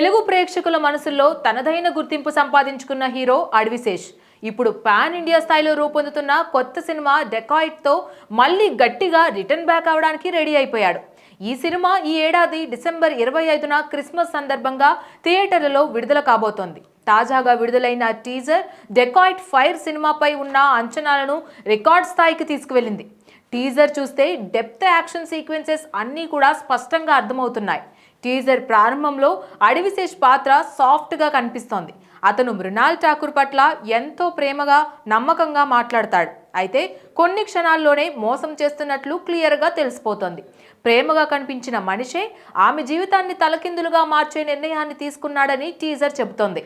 తెలుగు ప్రేక్షకుల మనసుల్లో తనదైన గుర్తింపు సంపాదించుకున్న హీరో అడవిశేష్ ఇప్పుడు పాన్ ఇండియా స్థాయిలో రూపొందుతున్న కొత్త సినిమా డెకాయిట్తో మళ్ళీ గట్టిగా రిటర్న్ బ్యాక్ అవడానికి రెడీ అయిపోయాడు. ఈ సినిమా ఈ ఏడాది డిసెంబర్ ఇరవై ఐదున క్రిస్మస్ సందర్భంగా థియేటర్లలో విడుదల కాబోతోంది. తాజాగా విడుదలైన టీజర్ డెకాయిట్ ఫైర్ సినిమాపై ఉన్న అంచనాలను రికార్డ్ స్థాయికి తీసుకువెళ్ళింది. టీజర్ చూస్తే డెప్త్ యాక్షన్ సీక్వెన్సెస్ అన్నీ కూడా స్పష్టంగా అర్థమవుతున్నాయి. టీజర్ ప్రారంభంలో అడవిశేష్ పాత్ర సాఫ్ట్గా కనిపిస్తోంది. అతను మృణాల్ ఠాకూర్ పట్ల ఎంతో ప్రేమగా నమ్మకంగా మాట్లాడతాడు. అయితే కొన్ని క్షణాల్లోనే మోసం చేస్తున్నట్లు క్లియర్గా తెలిసిపోతోంది. ప్రేమగా కనిపించిన మనిషే ఆమె జీవితాన్ని తలకిందులుగా మార్చే నిర్ణయాన్ని తీసుకున్నాడని టీజర్ చెబుతోంది.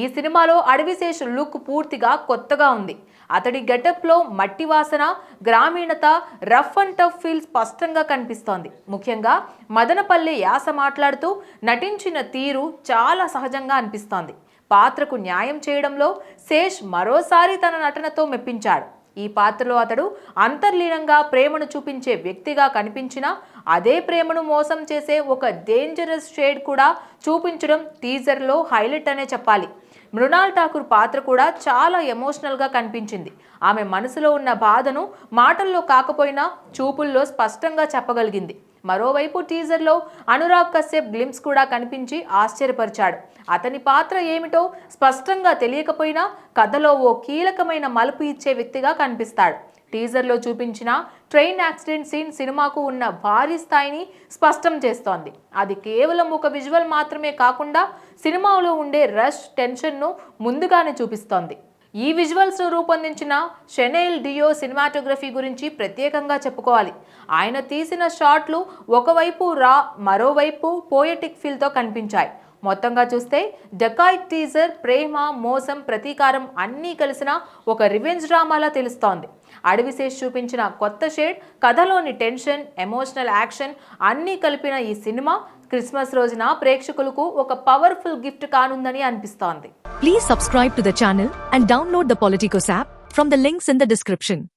ఈ సినిమాలో అడవిశేష్ లుక్ పూర్తిగా కొత్తగా ఉంది. అతడి గెటప్లో మట్టి వాసన గ్రామీణత రఫ్ అండ్ టఫ్ ఫీల్ స్పష్టంగా కనిపిస్తోంది. ముఖ్యంగా మదనపల్లి యాస మాట్లాడుతూ నటించిన తీరు చాలా సహజంగా అనిపిస్తోంది. పాత్రకు న్యాయం చేయడంలో శేష్ మరోసారి తన నటనతో మెప్పించాడు. ఈ పాత్రలో అతడు అంతర్లీనంగా ప్రేమను చూపించే వ్యక్తిగా కనిపించినా అదే ప్రేమను మోసం చేసే ఒక డేంజరస్ షేడ్ కూడా చూపించడం టీజర్లో హైలైట్ అనే చెప్పాలి. మృణాల్ ఠాకూర్ పాత్ర కూడా చాలా ఎమోషనల్గా కనిపించింది. ఆమె మనసులో ఉన్న బాధను మాటల్లో కాకపోయినా చూపుల్లో స్పష్టంగా చెప్పగలిగింది. మరోవైపు టీజర్లో అనురాగ్ కశ్యప్ గ్లిమ్స్ కూడా కనిపించి ఆశ్చర్యపరిచాడు. అతని పాత్ర ఏమిటో స్పష్టంగా తెలియకపోయినా కథలో ఓ కీలకమైన మలుపు ఇచ్చే వ్యక్తిగా కనిపిస్తాడు. టీజర్లో చూపించిన ట్రైన్ యాక్సిడెంట్ సీన్ సినిమాకు ఉన్న భారీ స్థాయిని స్పష్టం చేస్తోంది. అది కేవలం ఒక విజువల్ మాత్రమే కాకుండా సినిమాలో ఉండే రష్ టెన్షన్ను ముందుగానే చూపిస్తోంది. ఈ విజువల్స్ను రూపొందించిన షెనైల్ డియో సినిమాటోగ్రఫీ గురించి ప్రత్యేకంగా చెప్పుకోవాలి. ఆయన తీసిన షాట్లు ఒకవైపు రా మరోవైపు పోయటిక్ ఫీల్తో కనిపించాయి. మొత్తంగా చూస్తే డకాయ్ టీజర్ ప్రేమ మోసం ప్రతీకారం అన్నీ కలిసిన ఒక రివెంజ్ డ్రామాలా తెలుస్తోంది. అడవిశేష్ చూపించిన కొత్త షేడ్ కథలోని టెన్షన్ ఎమోషనల్ యాక్షన్ అన్నీ కలిపిన ఈ సినిమా క్రిస్మస్ రోజున ప్రేక్షకులకు ఒక పవర్ఫుల్ గిఫ్ట్ కానుందని అనిపిస్తోంది. Please subscribe to the and download the Politikos app from the links in the description